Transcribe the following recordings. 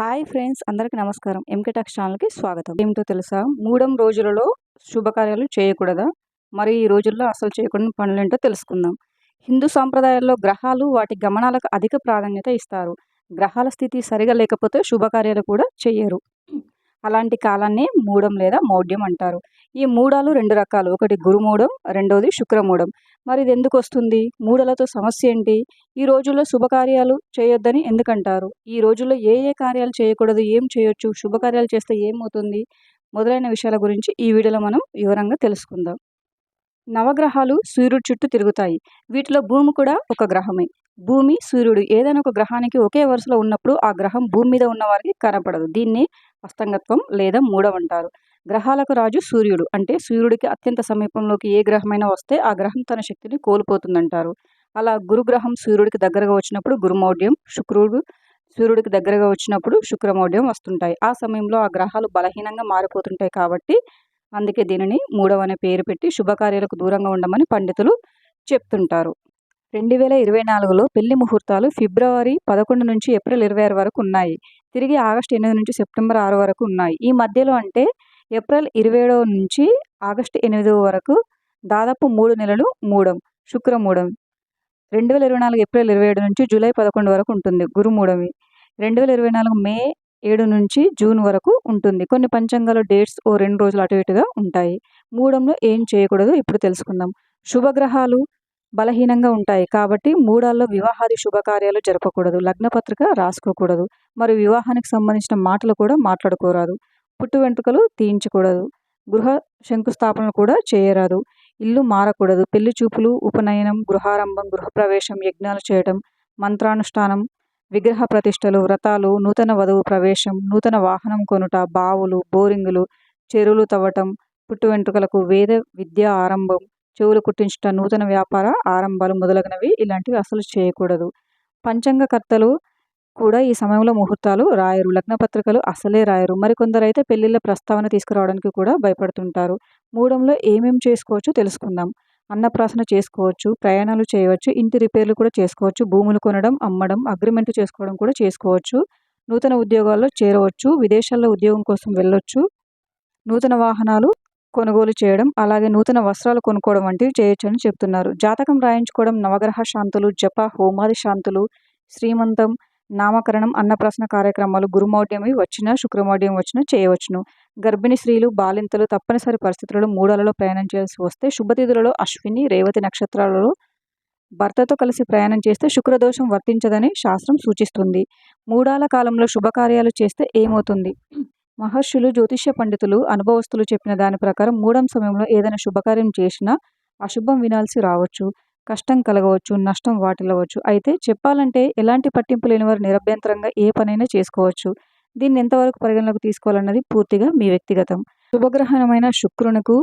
Hi friends అందరికీ నమస్కారం. MK talks ఛానల్కి స్వాగతం. ఏమిటో తెలుసా? మూడం రోజులలో శుభకార్యాలు చేయకూడదా? మరి ఈ రోజుల్లో అసలు చేయకూడని పనులేంటో తెలుసుకుందాం. హిందూ సాంప్రదాయాల్లో గ్రహాలు వాటి గమనాలకు అధిక ప్రాధాన్యత ఇస్తారు. గ్రహాల స్థితి సరిగా లేకపోతే శుభకార్యాలు కూడా చేయరు అలాంటి కాలాన్ని మూడం లేదా మౌఢ్యం అంటారు. ఈ మూడాలు రెండు రకాలు. ఒకటి గురుమూఢం రెండవది శుక్రమూఢం. మరి ఇది ఎందుకు వస్తుంది? మూడలతో సమస్య ఏంటి? ఈ రోజుల్లో శుభకార్యాలు చేయొద్దని ఎందుకంటారు? ఈ రోజుల్లో ఏ ఏ కార్యాలు చేయకూడదు ఏం చేయొచ్చు శుభకార్యాలు చేస్తే ఏమవుతుంది? మొదలైన విషయాల గురించి ఈ వీడియోలో మనం వివరంగా తెలుసుకుందాం. నవగ్రహాలు సూర్యుడు చుట్టూ తిరుగుతాయి. వీటిలో భూమి కూడా ఒక గ్రహమే. భూమి సూర్యుడు. ఏదైనా ఒక గ్రహానికి ఒకే వరుసలో ఉన్నప్పుడు ఆ గ్రహం భూమి మీద ఉన్న వారికి కనపడదు. దీన్ని అస్తంగత్వం లేదా మూడవంటారు గ్రహాలకు రాజు సూర్యుడు. అంటే సూర్యుడికి అత్యంత సమీపంలోకి ఏ గ్రహమైనా వస్తే ఆ గ్రహం తన శక్తిని కోల్పోతుందంటారు. అలా గురుగ్రహం సూర్యుడికి దగ్గరగా వచ్చినప్పుడు గురుమౌఢ్యం శుక్రుడు సూర్యుడికి దగ్గరగా వచ్చినప్పుడు శుక్రమౌఢ్యం వస్తుంటాయి. ఆ సమయంలో ఆ గ్రహాలు బలహీనంగా మారిపోతుంటాయి కాబట్టి అందుకే దీనిని మూడవ అనే పేరు పెట్టి శుభకార్యాలకు దూరంగా ఉండమని పండితులు చెప్తుంటారు. రెండు వేల ఇరవై నాలుగులో పెళ్ళి ముహూర్తాలు ఫిబ్రవరి పదకొండు నుంచి ఏప్రిల్ ఇరవై ఆరు వరకు ఉన్నాయి. తిరిగి ఆగస్టు ఎనిమిది నుంచి సెప్టెంబర్ ఆరు వరకు ఉన్నాయి. ఈ మధ్యలో అంటే ఏప్రిల్ ఇరవై ఏడవ నుంచి ఆగస్టు ఎనిమిదవ వరకు దాదాపు మూడు నెలలు మూడం శుక్రమూడం రెండు వేల ఇరవై నాలుగు ఏప్రిల్ ఇరవై ఏడు నుంచి జూలై పదకొండు వరకు ఉంటుంది గురుమూడమి రెండు వేల ఇరవై నాలుగు మే ఏడు నుంచి జూన్ వరకు ఉంటుంది. కొన్ని పంచంగాలు డేట్స్ ఓ రెండు రోజులు అటు ఇటుగా ఉంటాయి. మూడంలో ఏం చేయకూడదు ఇప్పుడు తెలుసుకుందాం. శుభగ్రహాలు బలహీనంగా ఉంటాయి. కాబట్టి మూడాల్లో వివాహాది శుభకార్యాలు జరపకూడదు. లగ్నపత్రిక రాసుకోకూడదు. మరియు వివాహానికి సంబంధించిన మాటలు కూడా మాట్లాడుకోరాదు. పుట్టు వెంట్రుకలు తీయించకూడదు. గృహ శంకుస్థాపన కూడా చేయరాదు. ఇల్లు మారకూడదు. పెళ్ళి చూపులు ఉపనయనం గృహారంభం గృహప్రవేశం యజ్ఞాలు చేయడం మంత్రానుష్ఠానం విగ్రహ ప్రతిష్టలు వ్రతాలు నూతన వధువు ప్రవేశం నూతన వాహనం కొనుట బావులు బోరింగులు చెరువులు తవ్వటం పుట్టు వెంట్రుకలకు వేద విద్య ఆరంభం చెవులు కుట్టించుట నూతన వ్యాపార ఆరంభాలు మొదలగునవి ఇలాంటివి అసలు చేయకూడదు. పంచంగకర్తలు కూడా ఈ సమయంలో ముహూర్తాలు రాయరు. లగ్నపత్రికలు అసలే రాయరు. మరికొందరు అయితే పెళ్ళిళ్ళ ప్రస్తావన తీసుకురావడానికి కూడా భయపడుతుంటారు. మూడంలో ఏమేం చేసుకోవచ్చో తెలుసుకుందాం. అన్నప్రాసన చేసుకోవచ్చు ప్రయాణాలు చేయవచ్చు ఇంటి రిపేర్లు కూడా చేసుకోవచ్చు భూములు కొనడం అమ్మడం అగ్రిమెంట్ చేసుకోవడం కూడా చేసుకోవచ్చు నూతన ఉద్యోగాల్లో చేరవచ్చు విదేశాల్లో ఉద్యోగం కోసం వెళ్ళొచ్చు నూతన వాహనాలు కొనుగోలు చేయడం అలాగే నూతన వస్త్రాలు కొనుక్కోవడం వంటివి చేయొచ్చని చెప్తున్నారు. జాతకం రాయించుకోవడం నవగ్రహ శాంతులు జప హోమాది శాంతులు శ్రీమంతం నామకరణం అన్నప్రాసన కార్యక్రమాలు గురుమౌఢ్యమి వచ్చినా శుక్రమౌఢ్యం వచ్చినా చేయవచ్చును. గర్భిణీ స్త్రీలు బాలింతలు తప్పనిసరి పరిస్థితులలో మూడాలలో ప్రయాణం చేయాల్సి వస్తే శుభతిథులలో అశ్విని రేవతి నక్షత్రాలలో భర్తతో కలిసి ప్రయాణం చేస్తే శుక్రదోషం వర్తించదని శాస్త్రం సూచిస్తుంది. మూడాల కాలంలో శుభకార్యాలు చేస్తే ఏమవుతుంది? మహర్షులు జ్యోతిష్య పండితులు అనుభవస్తులు చెప్పిన దాని ప్రకారం మూడం సమయంలో ఏదైనా శుభకార్యం చేసినా అశుభం వినాల్సి రావచ్చు. కష్టం కలగవచ్చు నష్టం వాటిల్లవచ్చు. అయితే చెప్పాలంటే ఎలాంటి పట్టింపు లేని వారు నిరభ్యంతరంగా ఏ పనైనా చేసుకోవచ్చు. దీన్ని ఎంతవరకు పరిగణలోకి తీసుకోవాలన్నది పూర్తిగా మీ వ్యక్తిగతం. శుభగ్రహణమైన శుక్రునకు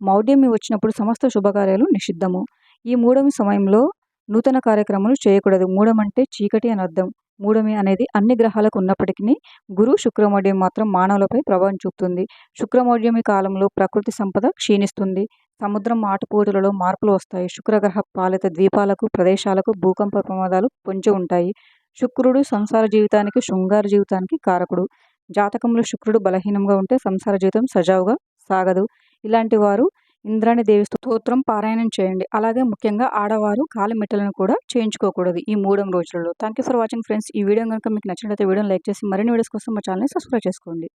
మౌఢ్యమి వచ్చినప్పుడు సమస్త శుభకార్యాలు నిషిద్ధము. ఈ మూడమి సమయంలో నూతన కార్యక్రమాలు చేయకూడదు. మూడం అంటే చీకటి అని అర్థం మూడమి అనేది అన్ని గ్రహాలకు ఉన్నప్పటికీ గురు శుక్రమౌఢ్యం మాత్రం మానవులపై ప్రభావం చూపుతుంది. శుక్రమౌఢ్యమి కాలంలో ప్రకృతి సంపద క్షీణిస్తుంది. సముద్రం ఆటుపోటులలో మార్పులు వస్తాయి. శుక్రగ్రహ పాలిత ద్వీపాలకు ప్రదేశాలకు భూకంప ప్రమాదాలు పొంచి ఉంటాయి. శుక్రుడు సంసార జీవితానికి శృంగార జీవితానికి కారకుడు. జాతకంలో శుక్రుడు బలహీనంగా ఉంటే సంసార జీవితం సజావుగా సాగదు. ఇలాంటి వారు ఇంద్రాణి దేవి స్తోత్రం పారాయణం చేయండి. అలాగే ముఖ్యంగా ఆడవారు కాలి మెట్టలను కూడా చేయించుకోకూడదు ఈ మూడు రోజులలో. Thank you for watching friends ఈ వీడియో కనుక మీకు నచ్చినట్లయితే వీడియోని లైక్ చేసి మరిన్ని వీడియోస్ కోసం మా ఛానల్ని సబ్స్క్రైబ్ చేసుకోండి.